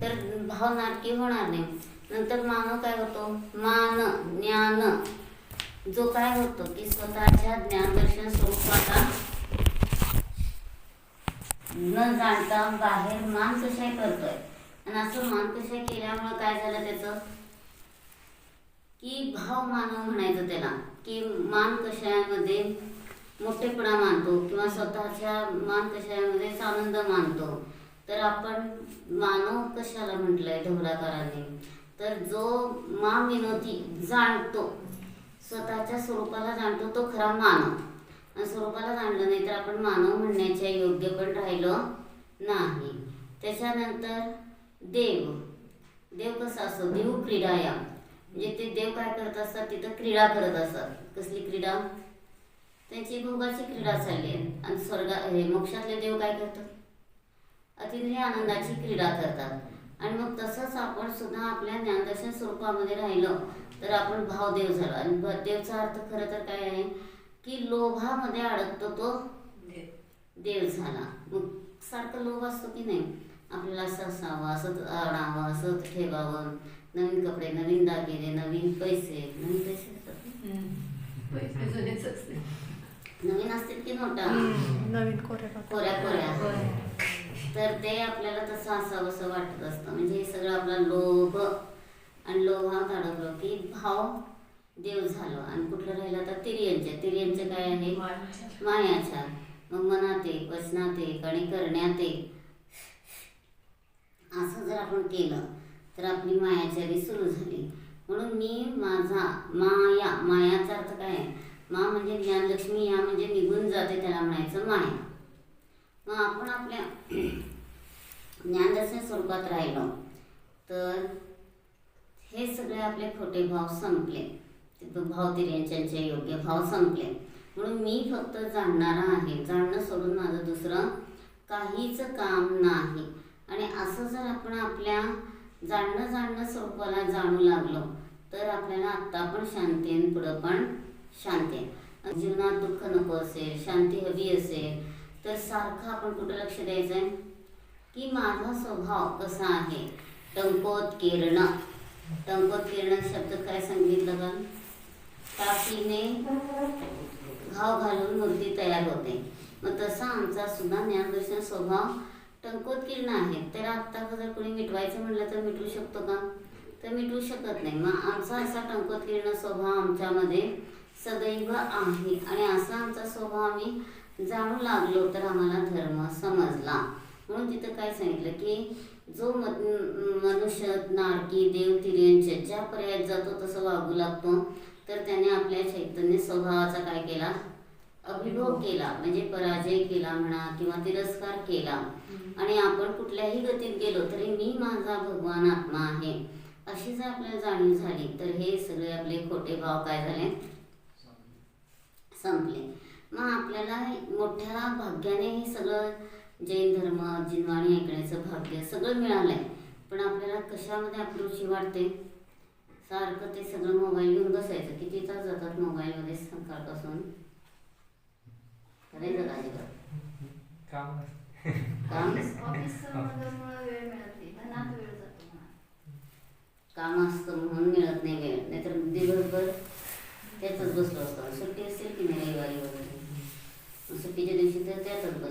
तर भाव नाटकी होणार नाही. नंतर मानव काय होतो? मान ज्ञान. जो काय होतो की स्वतःच्या ज्ञानदर्शन स्वरूपाचा न जाणता बाहेर मान कशाही करतोय. आणि असं मान कशाही केल्यामुळं काय झालं त्याचं? की भाव मानव म्हणायचं त्याला. की मान कशामध्ये मोठेपणा मानतो किंवा स्वतःच्या मान कशामध्ये आनंद मानतो. तर आपण मानव कशाला म्हटलंय ढोलाकारांनी? तर जो मा विनोदी जाणतो स्वतःच्या स्वरूपाला जाणतो तो खरा मानव. स्वरूपाला जाणलं नाही तर आपण मानव म्हणण्याच्या योग्य पण राहिलो नाही. त्याच्यानंतर देव. देव कसा असतो देव क्रीडाया म्हणजे ते देव काय करत असतात? तिथं क्रीडा करत असतात. कसली क्रीडा? त्यांची भोगाची क्रीडा चालली आहे. आणि स्वर्गा हे मोक्षातले देव काय करतात? अतिंद्रिय आनंदाची क्रीडा करतात. आणि मग तसंच आपण सुद्धा आपल्या ज्ञानदर्शन स्वरूपामध्ये राहिलो तर आपण भावदेव झालो. आणि देवचा अर्थ खरं तर काय आहे? की लोभामध्ये अडकतो तो देव झाला. मग सारखं लोभ असतो की नाही? आपल्याला असं असावं असं आणावं असं ठेवावं. नवीन कपडे नवीन दागिने नवीन पैसे. नवीन पैसे नवीन असतील की नोटा? नवीन कोऱ्या कोऱ्या कोऱ्या. तर ते आपल्याला तसं असावं असं वाटत असतं. म्हणजे हे सगळं आपला लोभ आणि लोभात अडकलो की भाव देव झालो. आणि कुठलं राहिलं तर तिर्यंचे तिर्यंचे काय आहे? मायाच्या. मग मनात एक वचनात एक आणि करण्यात एक. असं जर आपण केलं तर आपली मायाचारी सुरू झाली. म्हणून मी माझा माया मायाचा अर्थ काय आहे? मा म्हणजे ज्ञानलक्ष्मी या म्हणजे निघून जाते त्याला म्हणायचं माया. मग आपण आपल्या ज्ञानदर्शन स्वरूपात राहिलो. तर हे सगळे आपले खोटे भाव संपले. ते भावतिर्यांचे योग्य भाव संपले. म्हणून मी फक्त जाणणारा आहे. जाणणं सोडून माझं दुसरं काहीच काम नाही. आणि असं जर आपण आपल्या जाणणं जाणणं स्वरूपाला जाणू लागलो तर आपल्याला आत्ता पण शांती आहे आणि पुढं पण शांती. आहे जीवनात दुःख नको असेल शांती हवी असेल तर सारखं आपण कुठं लक्ष द्यायचं आहे की माझा स्वभाव कसा आहे. टंकोत्कीर्ण टंकोत्कीर्ण शब्द काय सांगितलं का टाकीने घाव घालून मूर्ती तयार होते. मग तसा आमचा सुद्धा ज्ञानदर्शन स्वभाव टंकोत्कीर्ण आहे. तर आत्ता जर कोणी मिटवायचं म्हणलं तर मिटवू शकतो का? तर मिटवू शकत नाही. मग आमचा असा टंकोत्कीर्ण स्वभाव आमच्यामध्ये सदैव आहे. आणि असा आमचा स्वभाव आम्ही जाणू लागलो तर आम्हाला धर्म समजला. म्हणून तिथं काय सांगितलं की जो मनुष्य नारकी देव तिर्यंचे ज्या पर्यायात जातो तसं वागू लागतो. तर त्याने आपल्या चैतन्य स्वभावाचा काय केला? अभिभोग केला. म्हणजे पराजय केला म्हणा किंवा तिरस्कार केला. आणि आपण कुठल्याही गतीत गेलो तरी मी माझा भगवान आत्मा आहे. अशी जर आपल्याला जाणीव झाली तर हे सगळे आपले खोटे भाव काय झाले? संपले. मग आपल्याला मोठ्या भाग्याने हे सगळं जैन धर्म जिनवाणी ऐकण्याचं भाग्य सगळं मिळालं आहे पण आपल्याला कशामध्ये आपली रुची वाटते? सारखं ते सगळं मोबाईल घेऊन बसायचं. किती तास जातात मोबाईलमध्ये सकाळपासून करायचं का अजिबात. काम काम? असतं म्हणून मिळत नाही वेळ. नाहीतर दिवसभर त्यातच बसलो असतो. सुट्टी असेल की नाही रविवारी वगैरे? सुट्टीच्या दिवशी तर त्यातच बसतो.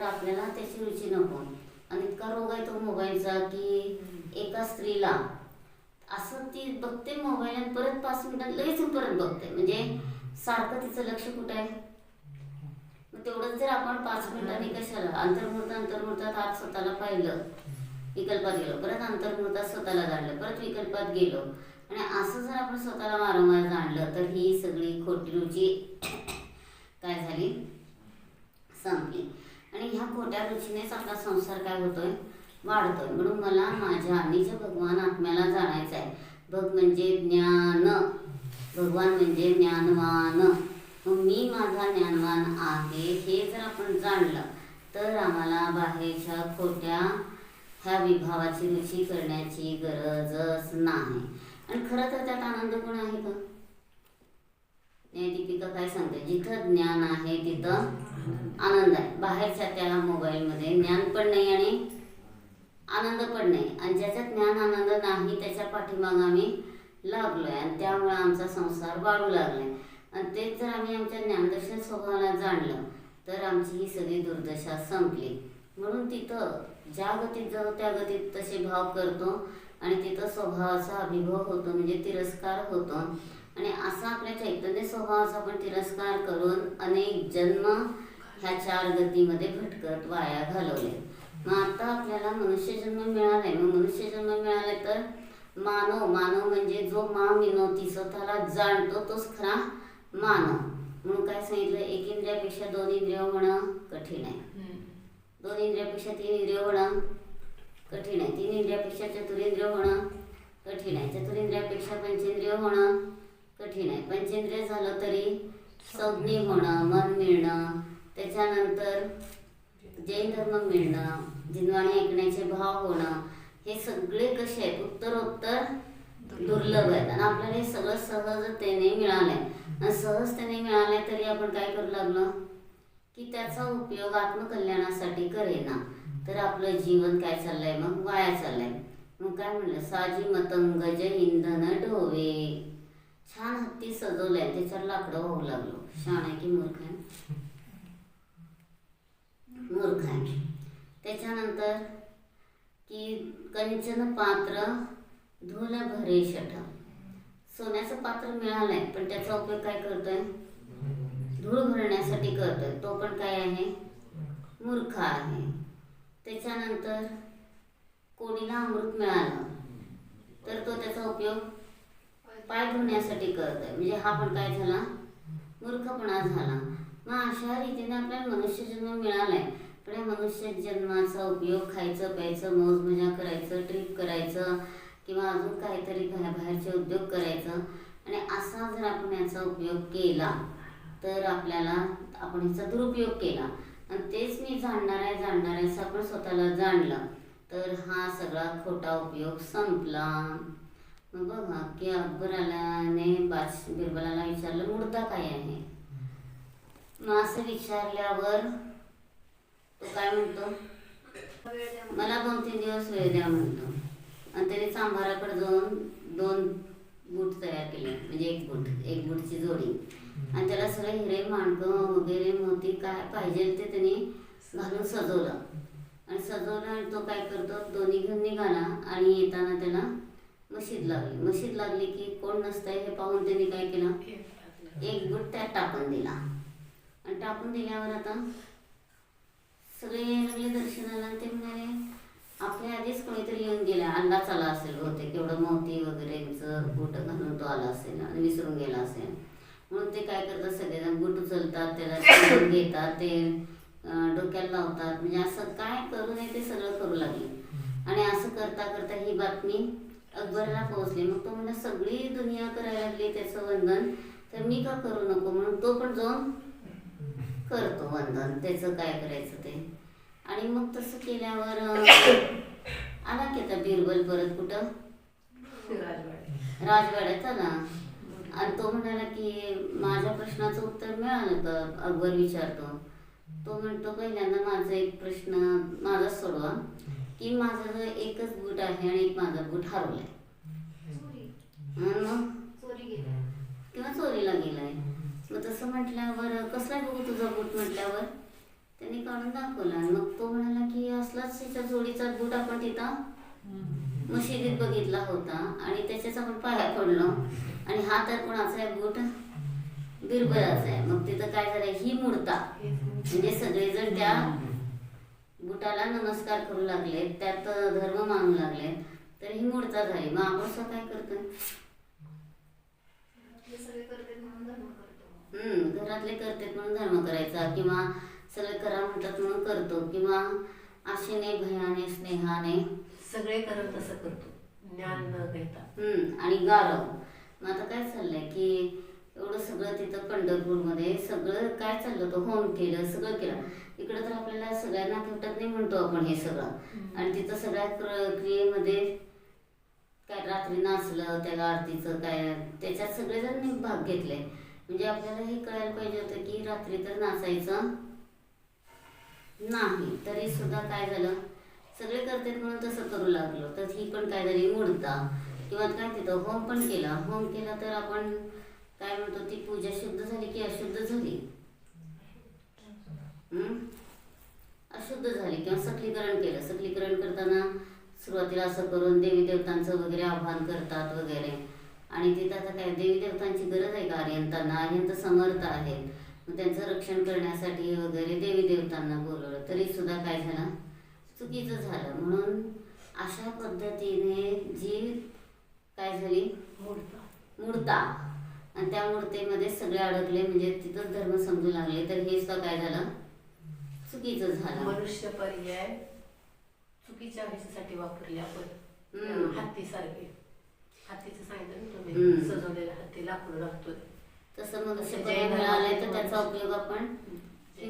तर आपल्याला त्याची रुची नको. आणि इतका रोग आहे तो मोबाईलचा की एका स्त्रीला? असं ती बघते मोबाईल आणि परत पाच मिनिटात लगेच परत बघते. म्हणजे सारखं तिचं लक्ष कुठं आहे? मग तेवढंच जर आपण पाच मिनिटांनी कशाला? अंतर्मुहूर्त अंतर्मुहूर्तात आत स्वतःला पाहिलं. विकल्पात गेलो. परत अंतर्मुहूर्तात स्वतःला जाणलं. परत विकल्पात गेलो. आणि असं जर आपण स्वतःला वारंवार जाणलं तर ही सगळी खोटी रुची काय झाली? संपली. आणि ह्या खोट्या रुचीनेच आपला संसार काय होतोय? वाढतोय. म्हणून मला माझ्या निज भगवान आत्म्याला जाणायचं आहे भग म्हणजे ज्ञान. भगवान म्हणजे ज्ञानवान. मग मी माझा ज्ञानवान आहे हे जर आपण जाणलं तर आम्हाला बाहेरच्या खोट्या ह्या विभावाची रुची करण्याची गरजच नाही. आणि खरं तर त्यात आनंद पण आहे का? दीपिका काय सांगते? जिथं ज्ञान आहे तिथं आनंद आहे. बाहेरच्या त्या मोबाईलमध्ये ज्ञान पण नाही आणि आनंद पण नाही. आणि ज्याच्या ज्ञान आनंद नाही त्याच्या पाठीमागं आम्ही लागलोय आणि त्यामुळे आमचा संसार वाढू लागलाय. आणि तेच जर आम्ही आमच्या ज्ञानदर्शन स्वभावाला जाणलं तर आमची ही सगळी दुर्दशा संपली. म्हणून तिथं ज्या गतीत जाऊ त्या गतीत तसे भाव करतो आणि तिथं स्वभावाचा अभिभव होतो म्हणजे तिरस्कार होतो. आणि असा आपल्या चैतन्य स्वभावाचा आपण तिरस्कार करून अनेक जन्म ह्या चार गतीमध्ये भटकत वाया घालवले. मग आता आपल्याला मनुष्यजन्म मिळालाय. मग मनुष्यजन्म मिळालाय तर मानव मानव म्हणजे जो मा मिनवती स्वतःला जाणतो तोच खरा मानव. म्हणून काय सांगितलं एक इंद्रियापेक्षा दोन इंद्रिय होणं कठीण आहे. दोन इंद्रियापेक्षा तीन इंद्रिय होणं कठीण आहे. तीन इंद्रियापेक्षा चतुरेंद्रिय होणं कठीण आहे. चतुरेंद्रियापेक्षा पंचेंद्रिय होणं कठीण आहे. पंचेंद्रिय झालं तरी संज्ञी होणं मन मिळणं त्याच्यानंतर जैन धर्म मिळणं जिनवाणी ऐकण्याचे भाव होणं हे सगळे कसे आहेत? उत्तरोत्तर दुर्लभ आहेत. आणि आपल्याला हे सगळं सहजतेने मिळालंय. आणि सहजतेने मिळालंय तरी आपण काय करू लागलो? की त्याचा उपयोग आत्मकल्याणासाठी करेना. तर आपलं जीवन काय चाललंय? मग वाया चाललंय. मग काय म्हणलं? साजी मतंग जय इंधन ढोवे. छान हत्ती सजवलंय त्याच्यावर लाकडं वाहू लागलो. छान आहे की मूर्ख आहे मूर्ख आहे त्याच्यानंतर की कंचन पात्र धुल भरे शठ. सोन्याचं पात्र मिळालंय पण त्याचा उपयोग काय करतोय? धूळ भरण्यासाठी करतोय. तो पण काय आहे? मूर्ख आहे. त्याच्यानंतर कोणीला अमृत मिळालं तर तो त्याचा उपयोग पाय धुण्यासाठी आहे म्हणजे हा पण काय झाला? मूर्खपणा झाला. मग अशा रीतीने आपल्याला मनुष्य जन्म मिळालाय. पण या मनुष्य जन्माचा उपयोग खायचं प्यायचं मौज मजा करायचं ट्रिप करायचं किंवा अजून काहीतरी बाहेरचे उद्योग करायचं. आणि असा जर आपण याचा उपयोग केला तर आपल्याला आपण याचा दुरुपयोग केला. आणि तेच मी जाणणार आहे जाणणार आहे असं आपण स्वतःला जाणलं तर हा सगळा खोटा उपयोग संपला. मग बघा की आलाने बाच बिरबलाला विचारलं मुर्दा काय आहे? मग असं विचारल्यावर तो काय म्हणतो मला. दोन तीन दिवस वेळ द्या म्हणतो. आणि त्याने सांभाराकडे जाऊन दोन बूट तयार केले म्हणजे एक बूट एक बूटची जोडी. आणि त्याला सगळे हिरे माणकं वगैरे मोती काय पाहिजे ते त्याने घालून सजवलं. आणि सजवलं आणि तो काय करतो दोन्ही घेऊन निघाला आणि येताना त्याला मशीद लागली. मशीद लागली की कोण नसतंय हे पाहून त्यांनी काय केलं? एक बूट त्यात टाकून दिला. आणि टाकून दिल्यावर आता सगळे लागले दर्शनाला आणि ते म्हणाले आपल्या आधीच कोणीतरी येऊन गेला. अंदाज आला असेल बहुतेक. एवढं मोती वगैरेचं बूट घालून तो आला असेल आणि विसरून गेला असेल. म्हणून ते काय करतात? सगळेजण बूट उचलतात त्याला घेतात ते डोक्याला लावतात. म्हणजे असं काय करू नये ते सगळं करू लागले. आणि असं करता करता ही बातमी अकबरला पोहोचली. मग तो म्हणला सगळी दुनिया करायला लागली त्याचं वंदन तर मी का करू नको? म्हणून तो पण जाऊन करतो वंदन. त्याचं काय करायचं ते? आणि मग तसं केल्यावर आला की आता बिरबल परत कुठं? राजवाड्यात आला. आणि तो म्हणाला की माझ्या प्रश्नाचं उत्तर मिळालं का? अकबर विचारतो. तो म्हणतो पहिल्यांदा माझा एक प्रश्न माझा सोडवा. की माझं एकच बूट आहे आणि एक माझा बूट हरवलाय. चोरी. आणि मग चोरी गेली. किंवा चोरीला गेलाय. मग तसं म्हटल्यावर कसला बघू तुझा बूट म्हटल्यावर? त्यांनी काढून दाखवला. आणि मग तो म्हणाला की असलाच त्याच्या जोडीचा बूट आपण तिथं मशिदीत बघितला होता आणि त्याच्याच आपण पाया पडलो. आणि हा तर कोणाचा आहे बूट? बिरबलाचा आहे मग तिथं काय झालंय? ही मूर्ता म्हणजे सगळेजण त्या बुटाला नमस्कार करू लागले त्यात धर्म मानू लागले तर ही मूर्ता झाली. मग आपण स्वतः काय करतोय? करते करतो. हम्म, घरातले करतात म्हणून धर्म करायचा किंवा सगळे करा म्हणतात म्हणून करतो किंवा आशेने भयाने स्नेहाने. सगळे करत तसं करतो. ज्ञान न घेता. हम्म, आणि गारव. मग आता काय चाललंय की एवढं सगळं तिथं पंढरपूरमध्ये सगळं काय चाललं होतं? होम केलं सगळं केलं. इकडं तर आपल्याला सगळ्यांना भेटत नाही म्हणतो आपण हे सगळं. आणि तिथं सगळ्या क्र- क्रियेमध्ये काय रात्री नाचलं त्या आरतीचं काय त्याच्यात सगळेजण भाग घेतले. म्हणजे आपल्याला हे कळायला पाहिजे होतं की रात्री तर नाचायचं नाही तरी सुद्धा काय झालं? सगळे करतात म्हणून तसं करू लागलो. तर ही पण काय झाली मूर्ता किंवा काय तिथं होम पण केला. होम केला तर आपण काय म्हणतो ती पूजा शुद्ध झाली की अशुद्ध झाली हं? अशुद्ध झाली किंवा सकलीकरण केलं. सकलीकरण करताना सुरुवातीला असं करून देवी देवतांचं वगैरे आव्हान करतात वगैरे. आणि तिथं आता काय देवी देवतांची गरज आहे का? आर्यंतांना आर्यंत समर्थ आहेत. मग त्यांचं रक्षण करण्यासाठी वगैरे देवी देवतांना बोलवलं. तरी सुद्धा काय झालं? चुकीचं झालं. म्हणून अशा पद्धतीने जी काय झाली? मूर्त. मूर्ता. आणि त्या मूर्तेमध्ये सगळे अडकले. म्हणजे तिथंच धर्म समजू लागले. तर हे सुद्धा काय झालं? चुकीचं झालं. मनुष्य पर्याय चुकीच्या ह्याच्यासाठी वापरले आपण. हम्म. हत्तीसारखे हत्तीचं सांगितलं ना. तुम्ही सजवलेला हत्ती लाकूड लागतो तसं मग जैन पर्याय मिळाले तर त्याचा उपयोग आपण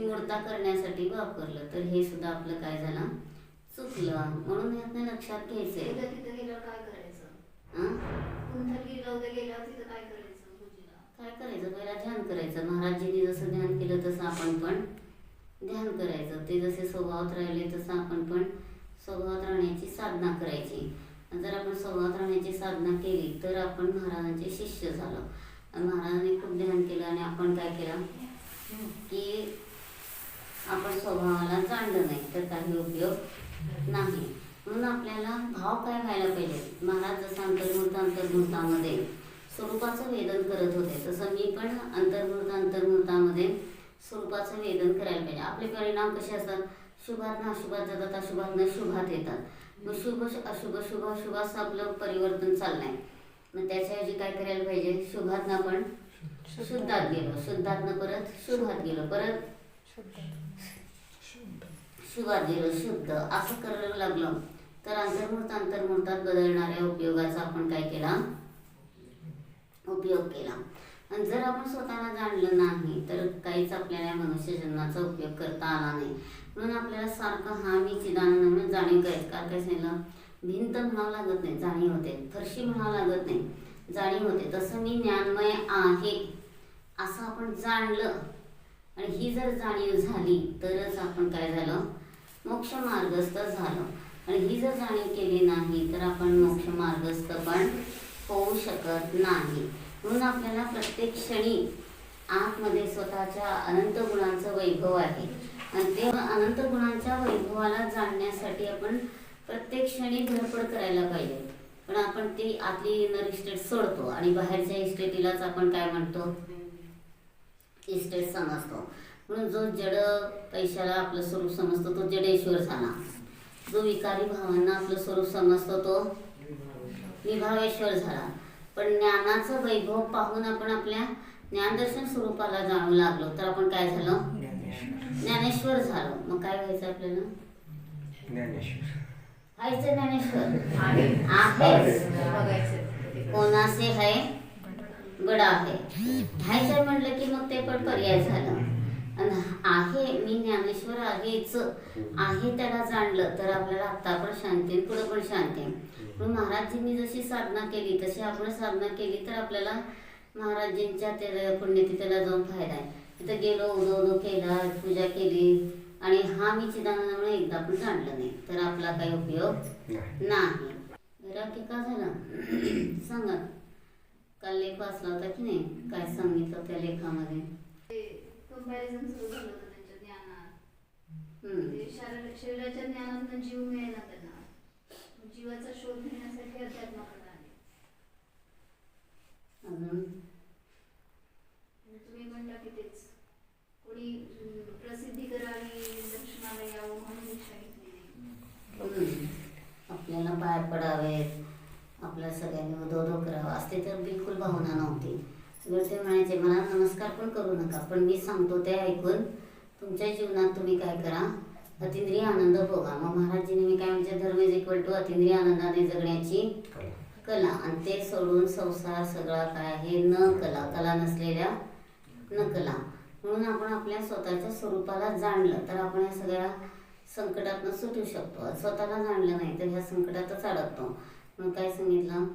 मूर्ता करण्यासाठी वापरलं. तर हे सुद्धा आपलं काय झालं? चुकलं. म्हणून यातनं लक्षात घ्यायचंय. तिथं गेल्यावर काय करायचं? काय करायचं? पूजेला काय करायचं? पहिला ध्यान करायचं. महाराजजींनी जसं ध्यान केलं तसं आपण पण ध्यान करायचं. ते जसे स्वभावात राहिले तसं आपण पण स्वभावात राहण्याची साधना करायची. जर आपण स्वभावात राहण्याची साधना केली तर आपण महाराजांचे शिष्य झालो. आणि महाराजांनी खूप ध्यान केलं आणि आपण काय केलं? की आपण स्वभावाला जाणलं नाही तर काही उपयोग नाही. म्हणून आपल्याला भाव काय व्हायला पाहिजे? महाराज जसं अंतर्मूर्त अंतर्मूर्तामध्ये स्वरूपाचं वेदन करत होते तसं मी पण अंतर्मूर्त अंतर्मूर्तामध्ये स्वरूपाचं वेदन करायला पाहिजे. आपले परिणाम कसे असतात? शुभात अशुभात जातात अशुभात शुभात येतात. मग शुभ अशुभ शुभ अशुभ आपलं परिवर्तन चाललंय. मग त्याच्याऐवजी काय करायला पाहिजे? शुभात आपण शुद्धात गेलो. शुद्धात परत शुभात गेलो. परत शुभात गेलो. शुद्ध. असं करायला लागलो. तर अंतर्मुहूर्त अंतर्मुहूर्तात बदलणाऱ्या उपयोगाचा आपण काय केला? उपयोग केला. आणि जर आपण स्वतःला जाणलं नाही तर काहीच आपल्याला मनुष्य जन्माचा उपयोग करता आला नाही. म्हणून आपल्याला सारखं हा मी चिदानंद म्हणून जाणीव करायचं. काय काय सांगितलं? भिंत म्हणावं लागत नाही जाणीव होते. फरशी म्हणावं लागत नाही जाणीव होते. तसं मी ज्ञानमय आहे असं आपण जाणलं आणि ही जर जाणीव झाली तरच आपण काय झालं? मोक्ष मार्गस्थ झालो. आणि ही जर जाणीव केली नाही तर आपण मोक्ष मार्गस्थ पण होऊ शकत नाही. म्हणून आपल्याला प्रत्येक क्षणी आतमध्ये स्वतःच्या अनंत गुणांचं वैभव आहे. आणि ते अनंत गुणांच्या वैभवाला जाणण्यासाठी आपण प्रत्येक क्षणी धडपड करायला पाहिजे. पण आपण ती आपली इनर इस्टेट सोडतो आणि बाहेरच्या इस्टेटीलाच आपण काय म्हणतो? इस्टेट समजतो. म्हणून जो जड पैशाला आपलं स्वरूप समजतो तो जडेश्वर झाला जो विकारी भावांना आपलं स्वरूप समजतो तो विभावेश्वर झाला पण ज्ञानाचं वैभव पाहून आपण आपल्या ज्ञानदर्शन स्वरूपाला जाणू लागलो. तर आपण काय झालो? ज्ञानेश्वर. झालो. मग काय व्हायचं आपल्याला? ज्ञानेश्वर. व्हायचं ज्ञानेश्वर? आहे. आहेच बघायचं कोणासे है बडा आहे ह्याचं म्हणलं की मग ते पण पर्याय झालं. आहे मी ज्ञानेश्वर आहेच. आहे त्याला जाणलं तर आपल्याला आत्ता पण शांती आहे, पुढं पण शांती. आहे. म्हणून महाराजजींनी जशी साधना केली तशी आपण साधना केली तर आपल्याला महाराजजींच्या त्या पुण्यतिथीला जाऊन फायदा आहे. तिथं गेलो उदो उदो केला पूजा केली आणि हा मी चिदानंद म्हणून एकदा पण जाणलं नाही. तर आपला काही उपयोग नाही. नाही. राखी का झाला. सांगा. काल लेख वाचला होता की नाही? काय सांगितलं त्या लेखामध्ये? कंपॅरिझन सुरू झालं होतं त्यांच्या ज्ञानात. ते शारीर- शरीराच्या ज्ञानातून जीव मिळेना त्यांना जीवाचा शोध घेण्यासाठी अध्यात्माकडे आले अजून म्हणजे तुम्ही म्हणता की तेच कोणी अं, प्रसिद्धी करावी दर्शनाला यावं म्हणून दीक्षा घेतली नाही हम्म. आपल्याला पाय पडावेत आपल्या सगळ्यांनी उदो करावं असते तर बिलकुल भावना नव्हती सगळं ते म्हणायचे मला नमस्कार पण करू नका पण मी सांगतो ते ऐकून. तुमच्या जीवनात तुम्ही काय करा अतिंद्रिय आनंद भोगा. मग महाराजजीने मी काय म्हणजे धर्म इज इक्वल टू अतिंद्रिय आनंदाने जगण्याची कला. आणि ते सोडून संसार सगळा काय आहे न कला कला नसलेल्या न कला. म्हणून आपण आपल्या स्वतःच्या स्वरूपाला जाणलं तर आपण या सगळ्या संकटातनं सुटू शकतो. स्वतःला जाणलं नाही तर ह्या संकटातच अडकतो. मग काय सांगितलं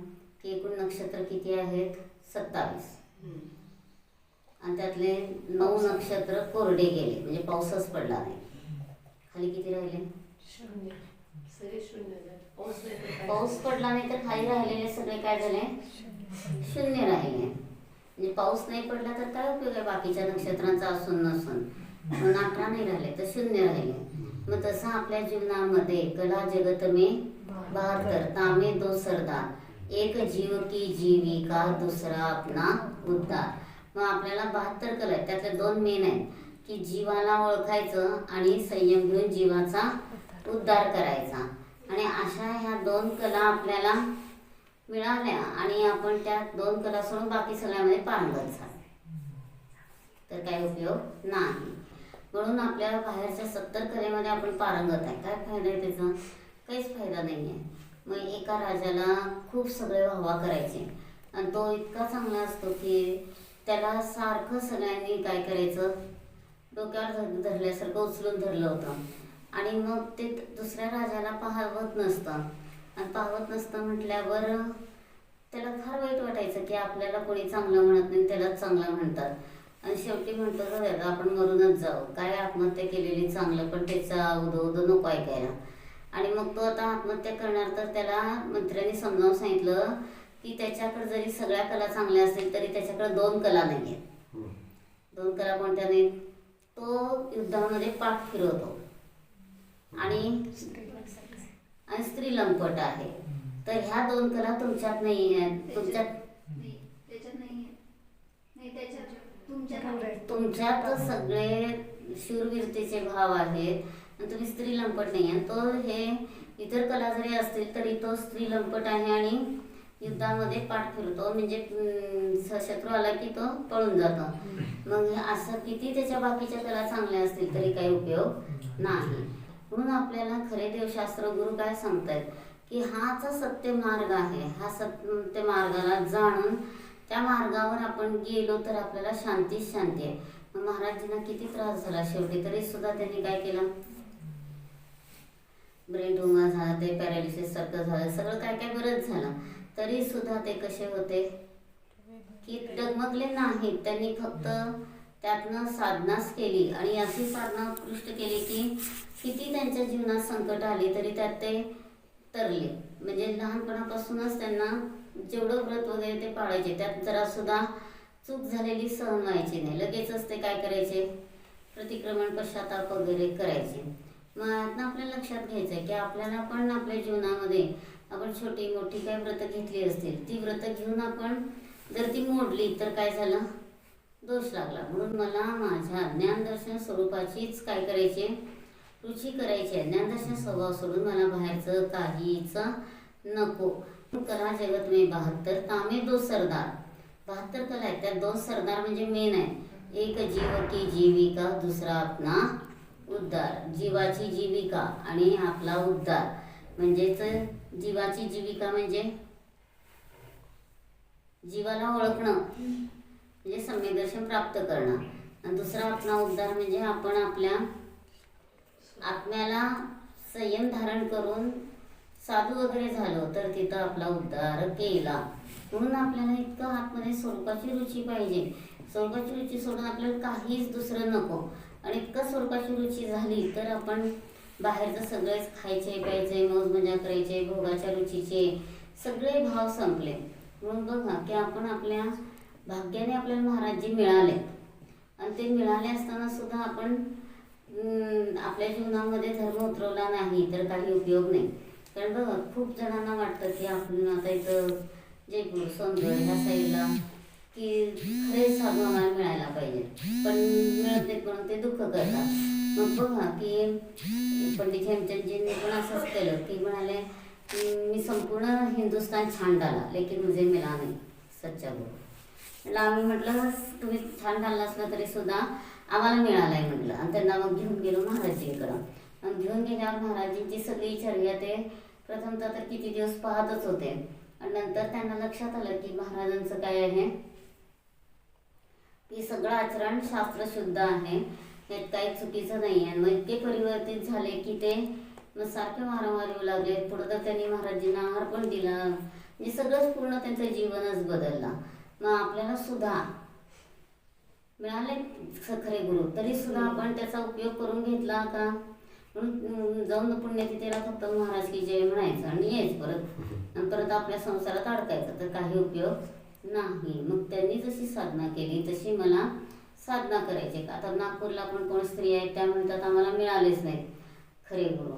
की एकूण नक्षत्र किती आहेत? सत्तावीस. आणि त्यातले नऊ नक्षत्र कोरडे गेले म्हणजे पाऊसच पडला नाही. खाली किती राहिले? पाऊस पडला. नाही तर खाली राहिलेले सगळे काय झाले? शून्य राहिले. म्हणजे पाऊस नाही पडला तर काय उपयोग आहे बाकीच्या नक्षत्रांचा असून नसून? म्हणून अठरा नाही राहिले तर शून्य राहिले. मग तसं आपल्या जीवनामध्ये कला जगत में बहात्तर तामे दो सरदार एक जीव की जीविका दुसरा आपला उद्धार. मग आपल्याला बहात्तर कला आहेत. त्यातले दोन मेन आहेत. की जीवाला ओळखायचं आणि संयम घेऊन जीवाचा उद्धार करायचा. आणि अशा ह्या दोन कला आपल्याला मिळाल्या आणि आपण त्या दोन कला सोडून बाकी सगळ्यामध्ये पारंगत झालो. तर काही उपयोग नाही. म्हणून आपल्या बाहेरच्या सत्तर कलेमध्ये आपण पारंगत आहे. काय फायदा आहे त्याचा? काहीच फायदा नाही आहे मग एका राजाला खूप सगळे व्हावा करायचे. आणि तो इतका चांगला असतो की त्याला सारखं सगळ्यांनी काय करायचं? डोक्यावर धरल्यासारखं उचलून धरलं होतं. आणि मग ते दुसऱ्या राजाला पाहवत नसतं. आणि पाहवत नसतं म्हटल्यावर त्याला फार वाईट वाटायचं की आपल्याला कोणी चांगलं म्हणत नाही त्यालाच चांगलं म्हणतात. आणि शेवटी म्हणतो "जाऊ आपण मरूनच जाऊ. काय आत्महत्या केलेली चांगलं पण त्याचा उदो उदो नको ऐकायला. आणि मग तो आता आत्महत्या करणार तर त्याला मंत्र्यांनी समजावून सांगितलं की त्याच्याकडे जरी सगळ्या कला चांगल्या असतील तरी त्याच्याकडे दोन कला नाही आहेत दोन कला कोणत्या नाहीत? तो युद्धामध्ये पाठ फिरवतो. आणि आणि स्त्री लंपट आहे. तर ह्या दोन कला तुमच्यात नाही आहेत तुमच्यात. तुमच्यात सगळे शूरवीरतेचे भाव आहेत. आणि तुम्ही स्त्री लंपट नाही आहे तो हे इतर कला जरी असतील तरी तो स्त्री लंपट आहे आणि युद्धामध्ये पाठ फिरतो. म्हणजे अं, स- शत्रू आला की तो पळून जातो. मग असं किती त्याच्या बाकीच्या कला चांगल्या असतील तरी काही उपयोग नाही. म्हणून आपल्याला खरे देवशास्त्र गुरु काय सांगतायत? की हाच सत्य मार्ग आहे. हा सत्य मार्गाला जाणून त्या मार्गावर आपण गेलो तर आपल्याला शांतीच शांती आहे. मग महाराजांना किती त्रास झाला शेवटी? तरी सुद्धा त्यांनी काय केलं? ब्रेन ट्युमर झालं ते पॅरालिसिस सारखं झालं सगळं काय काय बरंच झालं. तरी सुद्धा ते कसे होते? की डगमगले नाहीत. त्यांनी फक्त त्यातनं साधनाच केली आणि अशी साधना उत्कृष्ट केली की किती त्यांच्या जीवनात संकट आली तरी त्यात ते तरले. म्हणजे लहानपणापासूनच त्यांना जेवढं व्रत वगैरे ते पाळायचे त्यात जरा सुद्धा चूक झालेली सहन व्हायची नाही. लगेचच ते काय करायचे? प्रतिक्रमण पश्चाताप वगैरे करायचे. मग आपल्या लक्षात घ्यायचं आहे की आपल्याला पण आपल्या जीवनामध्ये आपण छोटी मोठी काय व्रत घेतली असतील ती व्रत घेऊन आपण जर ती मोडली तर काय झालं? दोष लागला. म्हणून मला माझ्या ज्ञानदर्शन स्वरूपाचीच काय करायचे? रुची करायची आहे. ज्ञानदर्शन स्वभाव सोडून मला बाहेरचं काहीच नको. कला जगत मी बहात्तर तामे दो सरदार. बहात्तर कला आहेत. त्यात दोन सरदार म्हणजे मेन आहे. एक जीव की जीविका दुसरा आपला उद्धार. जीवाची जीविका आणि आपला उद्धार. म्हणजेच जीवाची जीविका म्हणजे जीवाला ओळखणं म्हणजे सम्यदर्शन प्राप्त करणं. आणि दुसरा आपला उद्धार म्हणजे आपण आपल्या आत्म्याला संयम धारण करून साधू वगैरे झालो तर तिथं आपला उद्धार केला. म्हणून आपल्याला इतकं आतमध्ये स्वरूपाची रुची पाहिजे. स्वरूपाची रुची सोडून आपल्याला काहीच दुसरं नको. आणि इतकं स्वरूपाची रुची झाली तर आपण बाहेरचं सगळेच खायचे प्यायचे मौज मजा करायचे भोगाच्या रुचीचे सगळे भाव संपले. म्हणून बघा की आपण आपल्या भाग्याने आपल्याला महाराजजी मिळाले आणि ते मिळाले असताना सुद्धा आपण आपल्या जीवनामध्ये धर्म उतरवला नाही तर काही उपयोग नाही. कारण बघा खूप जणांना वाटतं की आपण आता इथं जयपूर सौंदर्य ह्या साईडला की खरे साधू आम्हाला मिळायला पाहिजे. पण मिळत नाही म्हणून ते दुःख करतात. मग बघा की पंडित हेमचंदजींनी पण असंच केलं की म्हणाले मी संपूर्ण हिंदुस्तान छान डाला लेकिन मुझे मिला नाही सच्चा गुरु म्हटलं आम्ही म्हटलं तुम्ही छान घालला असला तरी सुद्धा आम्हाला मिळालंय म्हटलं आणि त्यांना मग घेऊन गेलो महाराजींकडं आणि घेऊन गेल्यावर महाराजींची सगळी चर्या ते प्रथमतः तर किती दिवस पाहतच होते आणि नंतर त्यांना लक्षात आलं की महाराजांचं काय आहे की सगळं आचरण शास्त्र शुद्ध आहे त्यात काही चुकीचं नाही आहे. मग इतके परिवर्तित झाले की ते मग सारखे वारंवार येऊ लागले. पुढं तर त्यांनी महाराजांना आहार पण दिला म्हणजे सगळंच पूर्ण त्यांचं जीवनच बदलला. मग आपल्याला सुद्धा मिळाले खरे गुरु. तरी सुद्धा आपण त्याचा उपयोग करून घेतला का? म्हणून जाऊन पुण्यतिथीला फक्त महाराज की जय म्हणायचं आणि यायचं परत. परत आपल्या संसारात अडकायचं. तर काही उपयोग नाही. मग त्यांनी जशी साधना केली तशी मला साधना करायची आता नागपूरला पण कोण स्त्री आहेत त्या म्हणतात आम्हाला मिळालेच नाहीत खरे गुरु.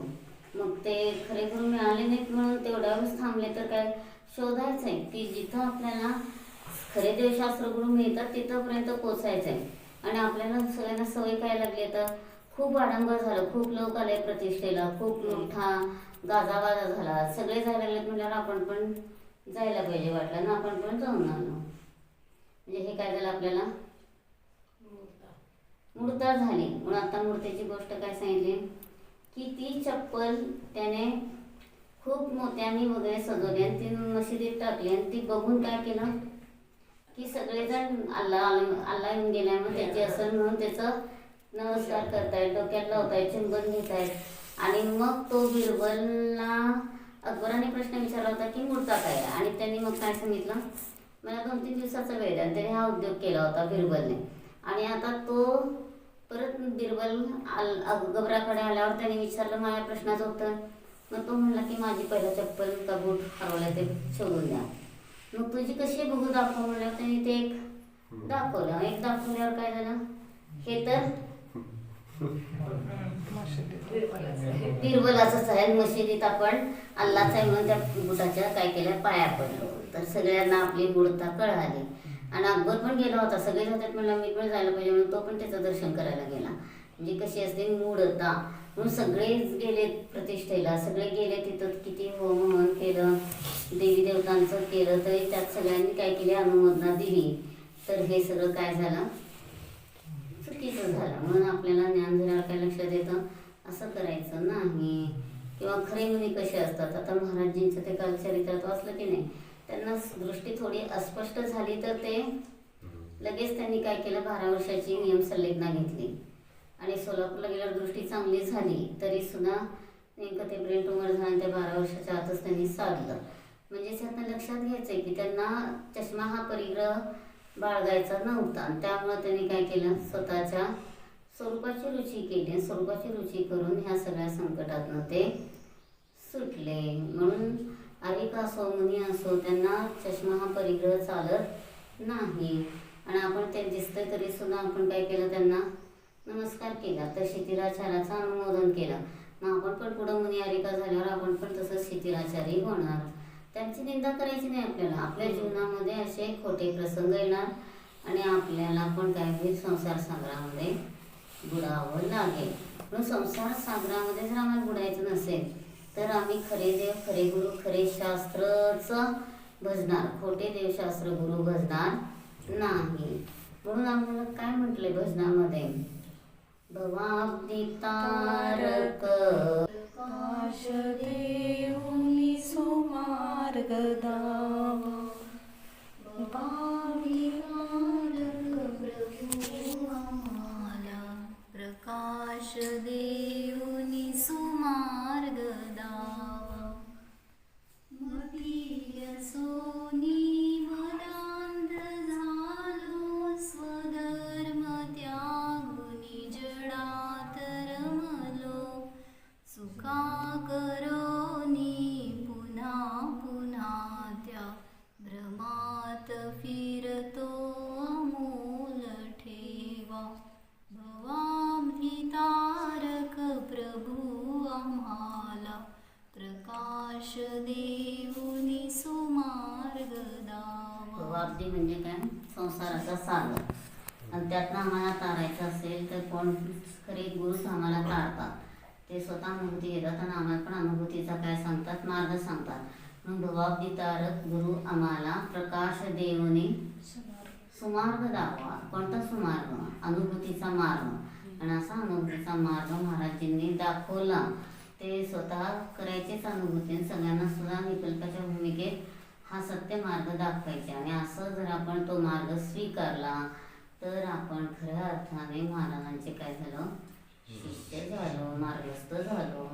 मग ते खरे गुरु मिळाले नाहीत म्हणून तेवढ्या वेळेस थांबले तर काय शोधायचं आहे की जिथं आपल्याला खरे देवशास्त्र गुरु मिळतात तिथंपर्यंत पोचायचं आहे आणि आपल्याला सगळ्यांना सवय काय लागली आता? खूप आडंबर झालं खूप लोक आले प्रतिष्ठेला खूप मोठा गाजावाजा झाला. सगळे जायला लागलेत म्हटल्यावर आपण पण जायला पाहिजे वाटलं ना आपण पण जाऊन आलो. म्हणजे हे काय झालं आपल्याला? मूर्ता झाली. म्हणून आता मूर्तीची गोष्ट काय सांगितली? की ती चप्पल त्याने खूप मोत्यांनी वगैरे सजवली आणि ती मशिदीत टाकली आणि ती बघून काय केलं? की सगळेजण अल्ला अल्ला येऊन गेल्यामुळे त्याची असन म्हणून त्याचं नमस्कार करतायत डोक्यात लावतायत चुंबन घेतायत आणि मग तो बिरबलला अकबराने प्रश्न विचारला होता की मूर्ता काय? आणि त्यांनी मग काय सांगितलं? मला दोन तीन दिवसाचा वेळ द्या. त्याने हा उद्योग केला होता बिरबलने. आणि आता तो परत बिरबल अल अकबराकडे आल्यावर त्याने विचारलं माझ्या प्रश्नाचं उत्तर. मग तो म्हणला की माझी पहिला चप्पल का बूट हरवला ते शोधून द्या. मग तुझी कशी बघू दाखव म्हणल्यावर त्यांनी ते एक दाखवलं. एक दाखवल्यावर काय झालं? हे तर बिरबलाचंच आहे. मशिदीत आपण अल्लाच आहे म्हणून त्या बुटाच्या काय केल्या? पाया पडलो तर सगळ्यांना आपली मूर्ता कळाली. आणि अकबर पण गेला होता. सगळे जातात म्हणलं मी पण जायला पाहिजे म्हणून तो पण त्याचं दर्शन करायला गेला. म्हणजे कशी असते मूढता. म्हणून सगळेच गेले प्रतिष्ठेला. सगळे गेले तिथं किती होम हवन केलं देवी देवतांचं केलं तरी त्यात सगळ्यांनी काय केली? अनुमोदना दिली. तर हे सगळं काय झालं? चुकीचं झालं. म्हणून आपल्याला ज्ञान झाल्यावर काय लक्षात येतं? असं करायचं नाही. किंवा खरे मुनी कसे असतात? आता महाराजजींचं ते काल चरित्रात वाचलं की नाही? त्यांना दृष्टी थोडी अस्पष्ट झाली तर ते लगेच त्यांनी काय केलं? बारा वर्षाची नियम संलग्ना घेतली. आणि सोलापूरला गेल्यावर दृष्टी चांगली झाली तरी सुद्धा नेमकं ते ब्रेन ट्युमर झालं आणि त्या बारा वर्षाच्या आतच त्यांनी साधलं. म्हणजे त्यांना लक्षात घ्यायचं आहे की त्यांना चष्मा हा परिग्रह बाळगायचा नव्हता. आणि त्यामुळं त्यांनी काय केलं? स्वतःच्या स्वरूपाची रुची केली. स्वरूपाची रुची करून ह्या सगळ्या संकटातनं ते सुटले. म्हणून आविक असो मुनी असो त्यांना चष्मा हा परिग्रह चालत नाही. आणि आपण ते दिसतंय तरी सुद्धा आपण काय केलं त्यांना? नमस्कार केला. तर शिथिलाचाराचं अनुमोदन केलं. मग आपण पण पुढं मुनी आरिका झाल्यावर आपण पण तसंच शिथिलाचारी होणार. त्यांची निंदा करायची नाही आपल्याला. आपल्या जीवनामध्ये असे खोटे प्रसंग येणार आणि आपल्याला पण काय होईल संसार सागरामध्ये बुडावं लागेल. म्हणून संसार सागरामध्ये जर आम्हाला बुडायचं नसेल तर आम्ही खरे देव खरे गुरु खरे शास्त्रच भजणार खोटे देवशास्त्र गुरु भजणार नाही. म्हणून आम्हाला काय म्हटलंय भजनामध्ये? भवाब्दी तारक. प्रकाश देऊनी सुमार्ग दावा सागर आम्हाला तारायचं असेल तर कोण खरे गुरुच आम्हाला तारतात. ते स्वतः अनुभूती घेतात आणि आम्हाला पण अनुभूतीचा काय सांगतात? मार्ग सांगतात. मग भवाब्दी तारक गुरु आम्हाला प्रकाश देवने सुमार्ग दाखवा. कोणता सुमार्ग? अनुभूतीचा मार्ग. आणि असा अनुभूतीचा मार्ग महाराजांनी दाखवला. ते स्वतः करायचेच अनुभूती आणि सगळ्यांना सुद्धा विकल्पाच्या भूमिकेत हा सत्य मार्ग दाखवायचा. आणि असं जर आपण तो मार्ग स्वीकारला तर आपण खऱ्या अर्थाने महाराजांचे काय झालो? शिष्य झालो मार्गस्थ झालो.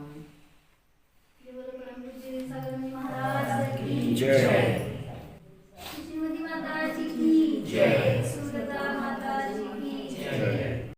जय. माताची की जय.